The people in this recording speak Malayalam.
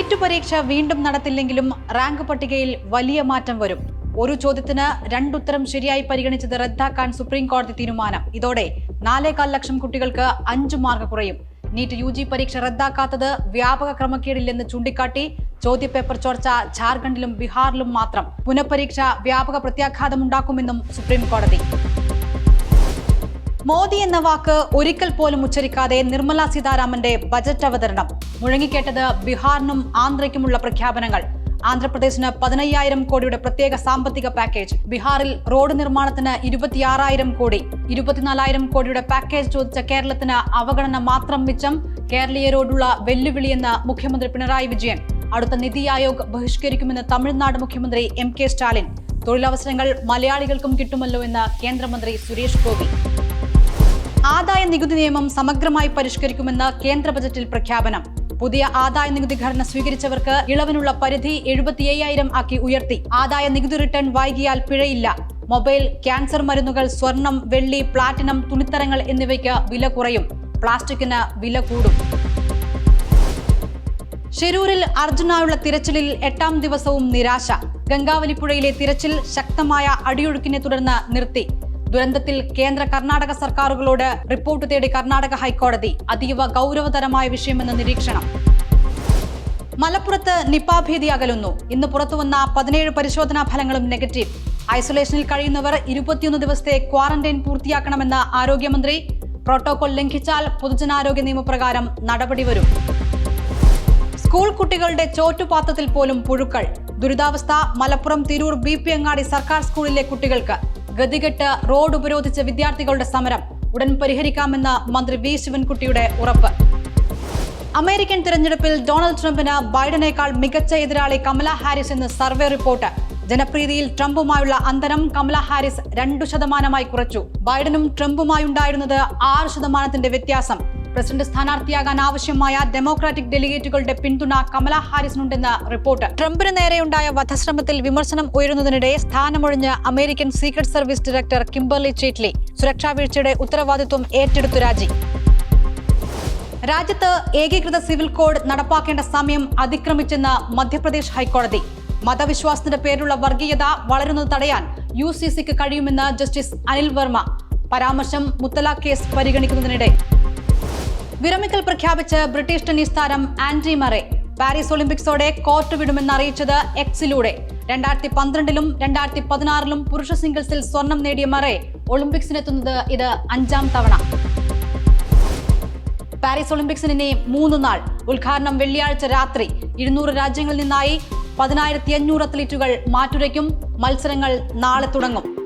പരീക്ഷ വീണ്ടും നടത്തില്ലെങ്കിലും റാങ്ക് പട്ടികയിൽ വലിയ മാറ്റം വരും. ഒരു ചോദ്യത്തിന് രണ്ടുത്തരം ശരിയായി പരിഗണിച്ചത് റദ്ദാക്കാൻ സുപ്രീം കോടതി തീരുമാനം. ഇതോടെ നാലേകാൽ ലക്ഷം കുട്ടികൾക്ക് അഞ്ചു മാർക്ക് കുറയും. നീറ്റ് യു ജി പരീക്ഷ റദ്ദാക്കാത്തത് വ്യാപക ക്രമക്കേടില്ലെന്ന് ചൂണ്ടിക്കാട്ടി ചോദ്യപേപ്പർ ചോർച്ച ജാർഖണ്ഡിലും ബീഹാറിലും മാത്രം. പുനഃപരീക്ഷ വ്യാപക പ്രത്യാഘാതമുണ്ടാക്കുമെന്നും സുപ്രീം കോടതി. മോദി എന്ന വാക്ക് ഒരിക്കൽ പോലും ഉച്ചരിക്കാതെ നിർമ്മല സീതാരാമന്റെ ബജറ്റ് അവതരണം. മുഴങ്ങിക്കേട്ടത് ബീഹാറിനും ആന്ധ്രയ്ക്കുമുള്ള പ്രഖ്യാപനങ്ങൾ. ആന്ധ്രാപ്രദേശിന് പതിനയ്യായിരം കോടിയുടെ പ്രത്യേക സാമ്പത്തിക പാക്കേജ്. ബീഹാറിൽ റോഡ് നിർമ്മാണത്തിന് ഇരുപത്തിയാറായിരം കോടി. ഇരുപത്തിനാലായിരം കോടിയുടെ പാക്കേജ് ചോദിച്ച കേരളത്തിന് അവഗണന മാത്രം മിച്ചം കേരളീയരോടുള്ള വെല്ലുവിളിയെന്ന് മുഖ്യമന്ത്രി പിണറായി വിജയൻ. അടുത്ത നിതി ആയോഗ് ബഹിഷ്കരിക്കുമെന്ന് തമിഴ്നാട് മുഖ്യമന്ത്രി എം കെ സ്റ്റാലിൻ. തൊഴിലവസരങ്ങൾ മലയാളികൾക്കും കിട്ടുമല്ലോ എന്ന് കേന്ദ്രമന്ത്രി സുരേഷ് ഗോപി. ആദായ നികുതി നിയമം സമഗ്രമായി പരിഷ്കരിക്കുമെന്ന് കേന്ദ്ര ബജറ്റിൽ പ്രഖ്യാപനം. പുതിയ ആദായ നികുതി ഘടന സ്വീകരിച്ചവർക്ക് ഇളവിനുള്ള പരിധി എഴുപത്തി അയ്യായിരം ആക്കി ഉയർത്തി. ആദായ നികുതി റിട്ടേൺ വൈകിയാൽ പിഴയില്ല. മൊബൈൽ ക്യാൻസർ മരുന്നുകൾ സ്വർണം വെള്ളി പ്ലാറ്റിനം തുണിത്തരങ്ങൾ എന്നിവയ്ക്ക് വില കുറയും. പ്ലാസ്റ്റിക്കിന് വില കൂടും. ഷിരൂരിൽ അർജുനായുള്ള തിരച്ചിലിൽ എട്ടാം ദിവസവും നിരാശ. ഗംഗാവലിപ്പുഴയിലെ തിരച്ചിൽ ശക്തമായ അടിയൊഴുക്കിനെ തുടർന്ന് നിർത്തി. ദുരന്തത്തിൽ കേന്ദ്ര കർണാടക സർക്കാരുകളോട് റിപ്പോർട്ട് തേടി കർണാടക ഹൈക്കോടതി അതീവ ഗൗരവതരമായ വിഷയമെന്ന നിരീക്ഷണം. മലപ്പുറത്ത് നിപ ഭീതി അകലുന്നു. ഇന്ന് പുറത്തുവന്ന പതിനേഴ് പരിശോധനാ ഫലങ്ങളും നെഗറ്റീവ്. ഐസൊലേഷനിൽ കഴിയുന്നവർ ഇരുപത്തിയൊന്ന് ദിവസത്തെ ക്വാറന്റൈൻ പൂർത്തിയാക്കണമെന്ന് ആരോഗ്യമന്ത്രി പ്രോട്ടോകോൾ ലംഘിച്ചാൽ പൊതുജനാരോഗ്യ നിയമപ്രകാരം നടപടി വരും. സ്കൂൾ കുട്ടികളുടെ ചോറ്റുപാത്രത്തിൽ പോലും പുഴുക്കൾ. ദുരിതാവസ്ഥ മലപ്പുറം തിരൂർ ബി പി അങ്ങാടി സർക്കാർ സ്കൂളിലെ കുട്ടികൾക്ക്. ഗതികെട്ട് റോഡ് ഉപരോധിച്ച വിദ്യാർത്ഥികളുടെ സമരം ഉടൻ പരിഹരിക്കാമെന്ന് മന്ത്രി വി. ശിവൻകുട്ടിയുടെ ഉറപ്പ്. അമേരിക്കൻ തിരഞ്ഞെടുപ്പിൽ ഡൊണാൾഡ് ട്രംപിന് ബൈഡനേക്കാൾ മികച്ച എതിരാളി കമല ഹാരിസ് എന്ന് സർവേ റിപ്പോർട്ട്. ജനപ്രീതിയിൽ ട്രംപുമായുള്ള അന്തരം കമല ഹാരിസ് രണ്ടു ശതമാനമായി കുറച്ചു. ബൈഡനും ട്രംപുമായുണ്ടായിരുന്നത് ആറ് ശതമാനത്തിന്റെ വ്യത്യാസം. പ്രസിഡന്റ് സ്ഥാനാർത്ഥിയാകാൻ ആവശ്യമായ ഡെമോക്രാറ്റിക് ഡെലിഗേറ്റുകളുടെ പിന്തുണ കമല ഹാരിസിനുണ്ടെന്ന് റിപ്പോർട്ട്. ട്രംപിന് നേരെയുണ്ടായ വധശ്രമത്തിൽ വിമർശനം ഉയരുന്നതിനിടെ സ്ഥാനമൊഴിഞ്ഞ് American secret service director Kimberly Cheatle സുരക്ഷാ വീഴ്ചയുടെ ഉത്തരവാദിത്വം ഏറ്റെടുത്തു രാജി. രാജ്യത്ത് ഏകീകൃത സിവിൽ കോഡ് നടപ്പാക്കേണ്ട സമയം അതിക്രമിച്ചെന്ന് മധ്യപ്രദേശ് ഹൈക്കോടതി. മതവിശ്വാസത്തിന്റെ പേരിലുള്ള വർഗീയത വളരുന്നത് തടയാൻ യു സി സിക്ക് കഴിയുമെന്ന് ജസ്റ്റിസ് അനിൽ വർമ്മ. പരാമർശം മുത്തലാഖ് കേസ് പരിഗണിക്കുന്നതിനിടെ. വിരമിക്കൽ പ്രഖ്യാപിച്ച് ബ്രിട്ടീഷ് ടെന്നീസ് താരം ആൻഡ്രി മറേ പാരീസ് ഒളിമ്പിക്സോടെ കോർട്ട് വിടുമെന്ന് അറിയിച്ചത് എക്സിലൂടെ. രണ്ടായിരത്തി പന്ത്രണ്ടിലും രണ്ടായിരത്തി പതിനാറിലും പുരുഷ സിംഗിൾസിൽ സ്വർണം നേടിയ മറേ ഒളിമ്പിക്സിനെത്തുന്നത് ഇത് അഞ്ചാം തവണ. പാരീസ് ഒളിമ്പിക്സിന് ഇനി മൂന്ന് നാൾ. ഉദ്ഘാടനം വെള്ളിയാഴ്ച രാത്രി. ഇരുന്നൂറ് രാജ്യങ്ങളിൽ നിന്നായി പതിനായിരത്തി അഞ്ഞൂറ് അത്ലറ്റുകൾ മാറ്റുരയ്ക്കും. മത്സരങ്ങൾ നാളെ തുടങ്ങും.